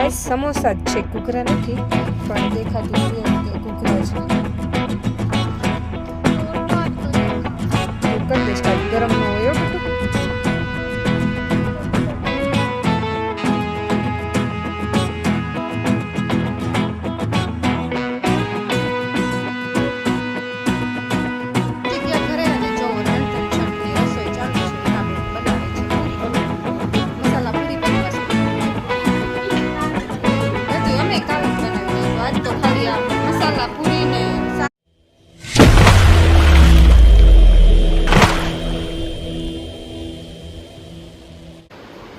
Guys samosa જ છે કુકરા નથી પણ દેખાતું છે કે કુકરા છે કુકર દે ગરમ ન હોય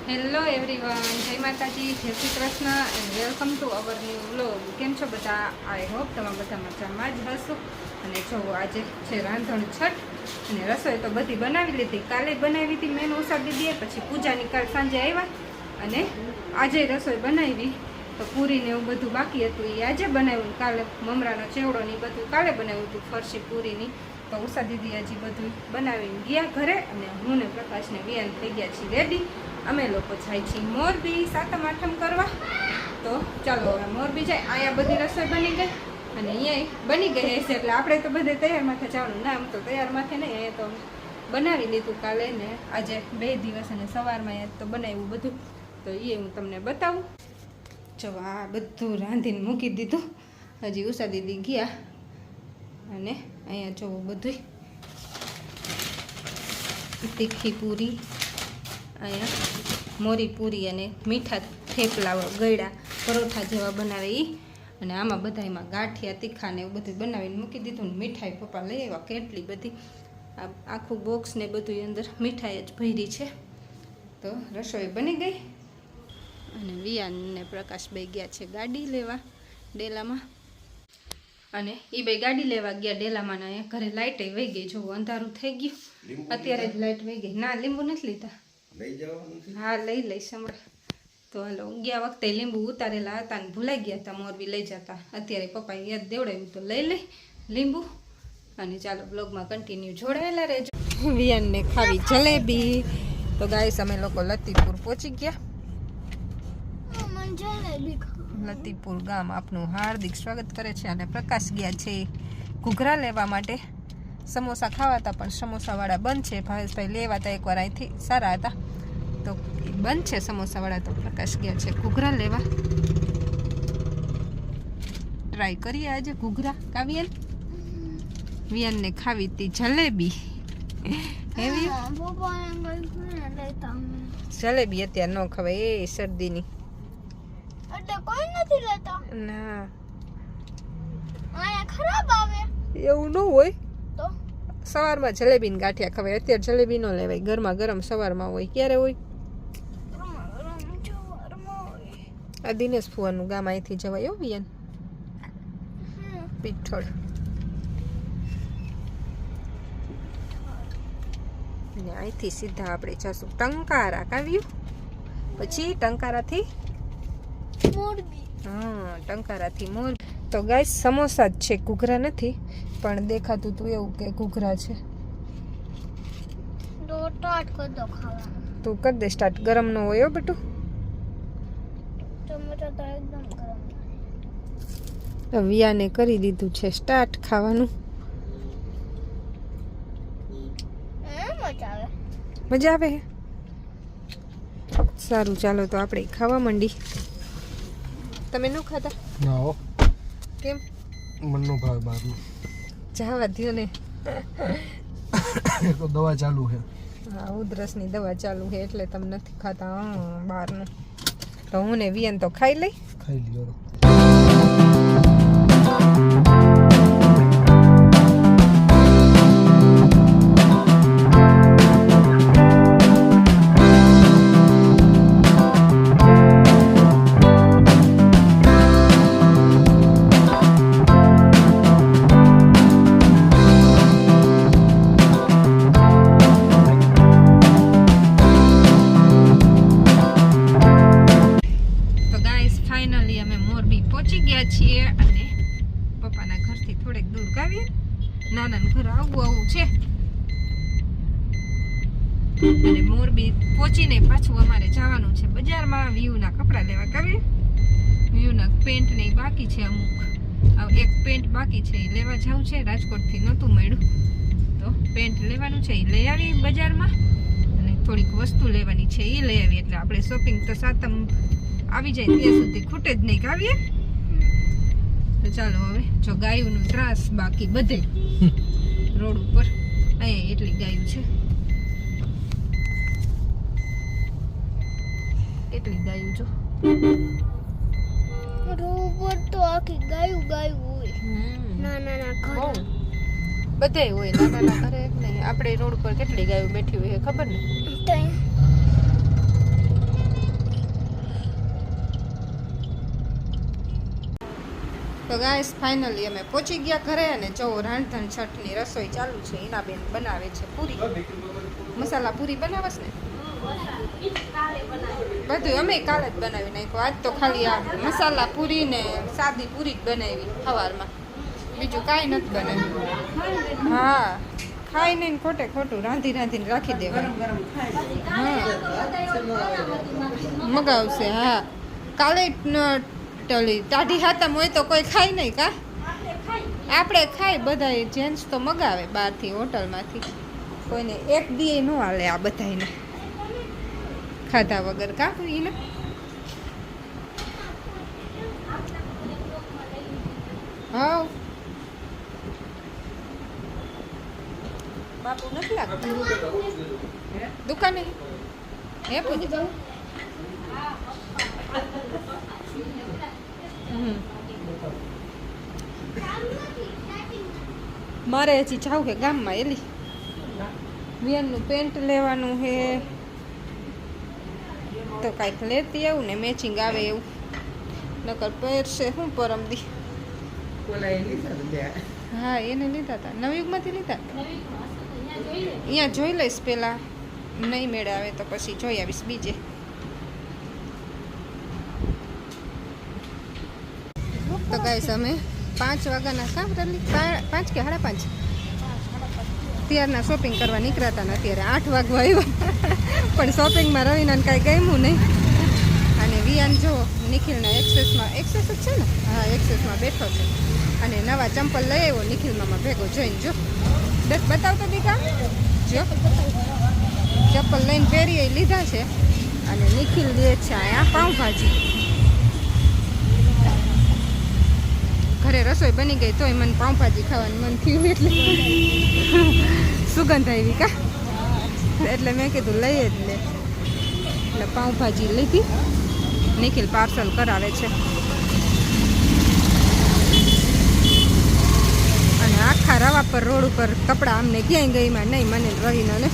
હેલો એવરીવન જય માતાજી, જય Shri Krishna and welcome to our new vlog કેમ છો બધા? આઈ હોપ તમે બધા મજામાં જ હશો. અને જો આજે છે રાંધણ છઠ, અને રસોઈ તો બધી બનાવી લીધી. કાલે બનાવી હતી મેન ઉષા દીદીએ, પછી પૂજાની કાલ સાંજે આવ્યા. અને આજે રસોઈ બનાવી. તો પૂરીને એવું બધું બાકી હતું. એ આજે બનાવ્યું કાલે મમરાનો ચેવડો ને બધું કાલે બનાવ્યું હતું ફરસી પૂરીની. તો ઉષા દીદી હજી બધું બનાવીને ગયા ઘરે, અને હું ને પ્રકાશને વિયાન થઈ ગયા છીએ રેડી અમે લોકો જાય છીએ મોરબી, સાતમ, આઠમ કરવા. તો ચાલો હવે મોરબી જાય. અહીંયા બધી રસોઈ બની ગઈ. અને અહીંયા બની ગઈ હશે એટલે આપણે તો બધે તૈયાર માથે જવાનું. ના, આમ તો તૈયાર માથે નહીં. અહીંયા તો બનાવી લીધું કાલે ને આજે બે દિવસ અને સવારમાં અહીંયા તો બનાવ્યું બધું. તો એ હું તમને બતાવું. જો આ બધું રાંધીને મૂકી દીધું. હજી ઉષા દીદી ગયા. અને અહીંયા જોવું બધું તીખી પૂરી. અહીંયા મોરી પૂરી અને મીઠા થેપલા ગળ્યા પરોઠા જેવા બનાવે એ અને આમાં બધા એમાં ગાંઠિયા તીખા ને એવું બધું બનાવીને મૂકી દીધું ને મીઠાઈ પપ્પા લઈ આવ્યા. કેટલી બધી આ આખું બોક્સ ને બધું અંદર મીઠાઈ જ ભરી છે. તો રસોઈ બની ગઈ. અને વિયાન ને પ્રકાશભાઈ ગયા છે ગાડી લેવા ડેલામાં. અને એ બે ગાડી લેવા ગયા ડેલામાં ઘરે લાઇટ વહી ગઈ. જો અંધારું થઈ ગયું. અત્યારે જ લાઇટ વહી ગઈ. ના લીંબુ નથી લીધા. હા, લઈ લઈશ હમણાં તો હાલો ગયા વખતે લીંબુ ઉતારેલા હતા ને ભૂલાઈ ગયા હતા મોરબી લઈ જતા. અત્યારે પપ્પાએ યાદ દેવડાવ્યું તો લઈ લઈ લીંબુ. અને ચાલો બ્લોગમાં કન્ટિન્યુ જોડાયેલા રહેજો. વિયાનને ખાવી જલેબી. તો ગાઈસ અમે લોકો લતીપુર પહોંચી ગયા. લતીપુર ગામ આપનું હાર્દિક સ્વાગત કરે છે અને પ્રકાશ ગયા છે ઘૂઘરા લેવા માટે. સમોસા ખાવાતા પણ સમોસાવાળા બંધ છે. ભાવેશભાઈ લેવાતા એકવાર અહીંથી સારા હતા. તો બંધ છે સમોસાવાળા તો પ્રકાશ ગયા છે ઘૂઘરા લેવા. ટ્રાય કરીએ આજે ઘૂઘરા. કાવ્યન? વિયનને ખાવી હતી જલેબી. એવી જલેબી અત્યારે ન ખવાય. એ શરદીની. કોઈ નથી લેતા. ના. ખરાબ આવે. એવું ન હોય. સવારમાં જલેબી ગાંઠિયા ખવાય. અત્યારે જલેબી ન લેવાય. ગરમા ગરમ સવારમાં હોય ક્યારે હોય. આ દિનેશ ફુવાનું ગામ અહીંથી જવાય હો વિયન. પીઠળ. ને અહીંથી સીધા આપણે જશું. ટંકારા કાવ્યું પછી ટંકારાથી? મોરબી. હા ટંકારાથી મોર તો ગાય સમોસા જ છે ઘૂઘરા નથી. પણ દેખાતું તું એવું કે ઘૂઘરા છે. તું કર દે સ્ટાર્ટ ગરમ ન હોય હો બેટું. ટમેટા તો એકદમ ગરમ તો વિયાને કરી દીધું છે સ્ટાર્ટ ખાવાનું. મજા આવે. સારું ચાલો તો આપણે ખાવા માંડી. તમે ન ખાતા ના કેમ? મનનો ભાવ બહારનું જવા દ્યો ને. તો દવા ચાલુ છે. હા ઉધરસની દવા ચાલુ છે એટલે તમે નથી ખાતા હા બહારનું. તો હું ને વિયન તો ખાઈ લઈ. ખાઈ લ્યો. નાના ઘર આવું આવું છે. અને મોરબી પહોંચીને પાછું અમારે જવાનું છે. બજારમાં વ્યૂના કપડાં લેવા ગાવીએ વ્યૂ ના પેન્ટ ને બાકી છે અમુક. એક પેન્ટ બાકી છે એ લેવા જવું છે. રાજકોટથી નહોતું મળ્યું. તો પેન્ટ લેવાનું છે એ લઈ આવી બજારમાં. અને થોડીક વસ્તુ લેવાની છે એ લઈ આવી. એટલે આપણે શોપિંગ તો સાતમ આવી જાય, ત્યાં સુધી ખૂટે જ નહીં કાવીએ. તો ચાલો હવે જો ગાયોનું ત્રાસ બાકી બધે રોડ ઉપર. અહીંયા એટલી ગાયું છે. એટલી ગાયું જો. રોબર તો આખી ગાયું ગાયું હોય. ના ના ના બહુ ઘર બધે હોય નાના નાના ઘરે નહીં. આપણે રોડ પર કેટલી ગાયું બેઠી હોય ખબર ને? તો ગાઈસ ફાઇનલી અમે પહોંચી ગયા ઘરે અને જો રાંધણ છઠની રસોઈ ચાલુ છે એના બેન બનાવે છે પૂરી. મસાલા પૂરી બનાવસ ને? બધું અમે કાલે જ બનાવી નાખ્યું. આજ તો ખાલી આ મસાલા પૂરી ને સાદી પૂરી જ બનાવી સવારમાં બીજું કાંઈ નથી બનાવ્યું. હા, ખાઈ નહીં ખોટે ખોટું રાંધી રાંધીને રાખી દેવાનું. હા. મગાવશે, હા. કાલે ટલી ટાઢી હાતમ હોય તો કોઈ ખાય નહીં કા? આપણે ખાય બધા જેન્ટ્સ તો મગાવે બહારથી હોટલમાંથી. કોઈને એક દીએ ન હાલે આ બધાને ખાધા વગર કા? એને હા બાપુ નથી લાગતું. દુકાને? હે પૂજા? મારે હજી જાવું કે ગામમાં એલી વિયનનું પેન્ટ લેવાનું છે. તો કાંઈક લેતી આવું ને મેચિંગ આવે એવું. નકર પહેરશે શું પરમદી હા એને લીધા હતા નવયુગમાંથી લીધા? અહીંયા જોઈ લઈશ પહેલાં. નહીં મેળે આવે તો પછી જોઈ આવીશ બીજે. તો ગાઈસ અમે. પાંચ વાગ્યાના રલી પાંચ કે સાડા પાંચ? ત્યારના શોપિંગ કરવા નીકળ્યા હતા ને અત્યારે આઠ વાગવા આવ્યા. પણ શોપિંગમાં રવિનાને કાંઈ ગમ્યું નહીં. અને વિયાન જો નિખિલના એક્સેસમાં એક્સેસ જ છે ને? હા એક્સેસમાં બેઠો છે. અને નવા ચંપલ લઈ આવ્યો, નિખિલ મામા ભેગો જોઈને જો. દસ બતાવતો દીકા જો. ચપ્પલ લઈને પહેરી લીધા છે. અને નિખિલ લે છે અહીંયા પાઉંભાજી. ઘરે રસોઈ બની ગઈ તોય મને પાઉંભાજી ખાવાનું મન થયું એટલે સુગંધ આવી કા? એટલે મેં કીધું લઈએ જ લે. એટલે પાઉંભાજી લીધી. નિખિલ પાર્સલ કરાવે છે. અને આખા રવા પર, રોડ ઉપર કપડાં અમને ક્યાંય ગઈમાં નહીં, મને રહીને ને.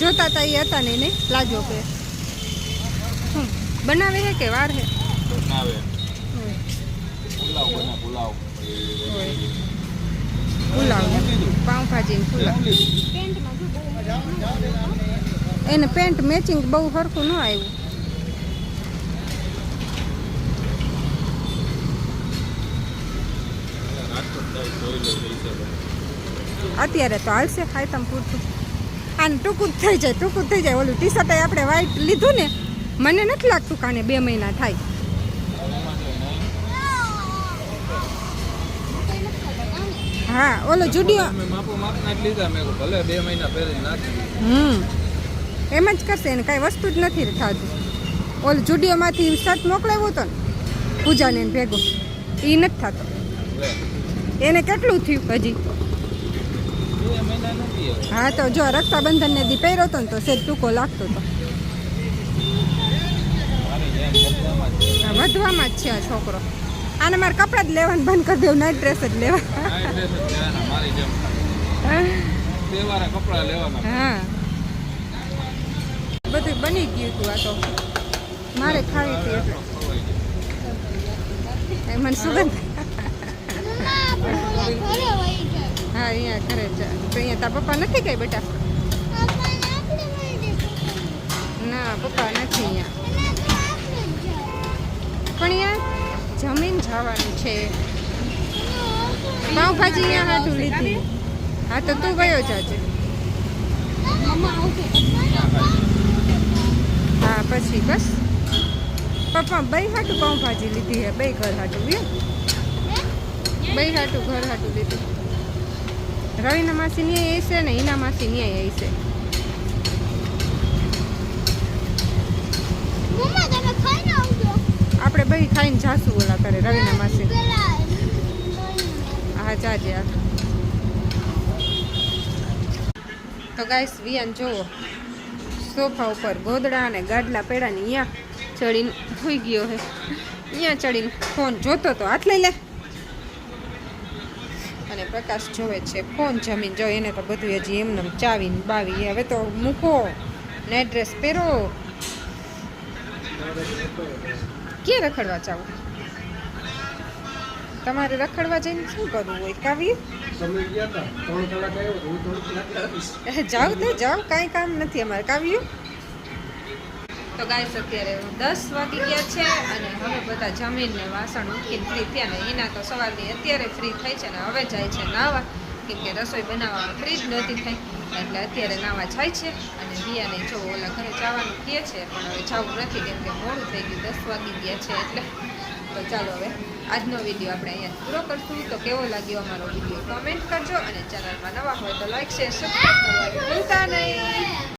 જોતા તા એ હતા નહીં નહીં. લાજો કે. બનાવે હે કે વાર હે? બનાવે. પુલાવ બને પુલાવ. પુલાવ પાઉંભાજી પુલાવ એને પેન્ટ મેચિંગ બહુ સરખું ન આવ્યું અત્યારે તો હાલશે ખાયતમ પૂરતું આને ટૂંકું જ થઈ જાય ટૂંકું થઈ જાય ઓલું ટી શર્ટ આપણે વ્હાઈટ લીધું ને મને નથી લાગતું કાને બે મહિના થાય હા ઓલો જુડિયો. મેં માપો માપના જ લીધા મેં ભલે બે મહિના પહેરી નાખી હમ. એમ જ કરશે એને કાંઈ વસ્તુ જ નથી થતી. ઓલ જુડિયોમાંથી શર્ટ મોકલાવ્યો હતો ને પૂજાને ભેગો. એ નથી થતો. એને કેટલું થયું હજી? હા તો જો રક્ષાબંધનને દી પહેર્યો હતો ને તો સેજ ટૂંકો લાગતો હતો. હા, વધવામાં જ છે આ છોકરો. આને મારે કપડાં જ લેવાનું બંધ કરી દેવું નાઇટ ડ્રેસ જ લેવા. હા. બધું બની ગયું હતું આ તો. મારે ખાવી હતી એટલે. એ મને સુગંધ. હા અહીંયા ઘરે છે તો અહીંયા તાર પપ્પા નથી કઈ બેટા? ના પપ્પા નથી અહીંયા. પણ અહીંયા જમીન જવાનું છે. પાઉંભાજી અહીંયા હાટું લીધી. હા, તો તું ગયો જાજે હા, પછી બસ. પપ્પા બે હાટું પાઉંભાજી લીધી હે. બે ઘર હાટું બે બે હાટું, ઘર હાટું લીધું. રવિના માસી ન્યાય આવી છે ને હિના માસી ન્યાય આવી છે મમ્મા તમે ખાઈને આવજો આપણે ભાઈ ખાઈને જાશું ઓલા કરે રવિના માસી. હા, જાજે આ. તો ગાઈસ, વિયાન જુઓ સોફા ઉપર ગોદડા અને ગાડલા પેડાની અહીંયા ચડીને સુઈ ગયો હે. અહીંયા ચડીને ફોન જોતો તો હાથ લઈ લે. અને પ્રકાશ જોવે છે, ફોન જમીન જો, એને તો બધું હજી એમને ચાવીને બાવી. હવે તો મૂકો, ને ડ્રેસ પહેરો. ક્યાં રખડવા જાવ તમારે રખડવા જઈને શું કરવું હોય કાવ્ય? જાવ તો જાવ કાંઈ કામ નથી અમારે. કાવ્યું? તો ગાય અત્યારે દસ વાગી ગયા છે અને હવે બધા જમીનને વાસણ મૂકીને ફ્રી થયા ને એના તો સવારની અત્યારે ફ્રી થઈ છે ને હવે જાય છે નાવા. કેમ કે રસોઈ બનાવવામાં ફ્રી જ નથી થઈ એટલે અત્યારે નાવા જાય છે અને રિયાને જો ઓલા ઘરે જવાનું કહે છે, પણ હવે જવું નથી કેમ કે મોડું થઈ ગયું, દસ વાગી ગયા છે એટલે તો ચાલો હવે આજનો વીડિયો આપણે અહીંયા પૂરો કરશું. તો કેવો લાગ્યો અમારો વીડિયો? કોમેન્ટ કરજો અને ચેનલમાં નવા હોય તો લાઈક શેર સબસ્ક્રાઈબ કરવાનું ભૂલતા નહીં.